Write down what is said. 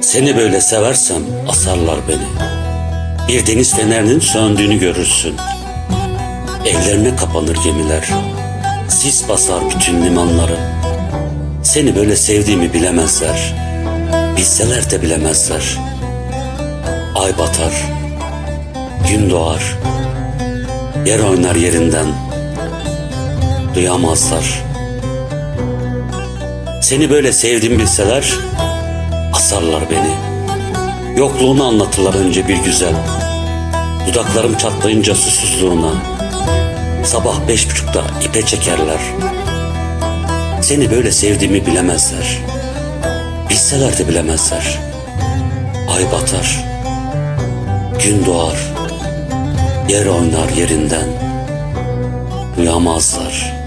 Seni böyle seversem asarlar beni. Bir deniz fenerinin söndüğünü görürsün. Ellerine kapanır gemiler. Sis basar bütün limanları. Seni böyle sevdiğimi bilemezler. Bilseler de bilemezler. Ay batar, gün doğar. Yer oynar yerinden. Duyamazlar. Seni böyle sevdim bilseler asarlar beni. Yokluğunu anlatırlar önce bir güzel. Dudaklarım çatlayınca susuzluğuna. Sabah beş buçukta ipe çekerler. Seni böyle sevdiğimi bilemezler. Bilseler de bilemezler. Ay batar. Gün doğar. Yer oynar yerinden. Uyamazlar.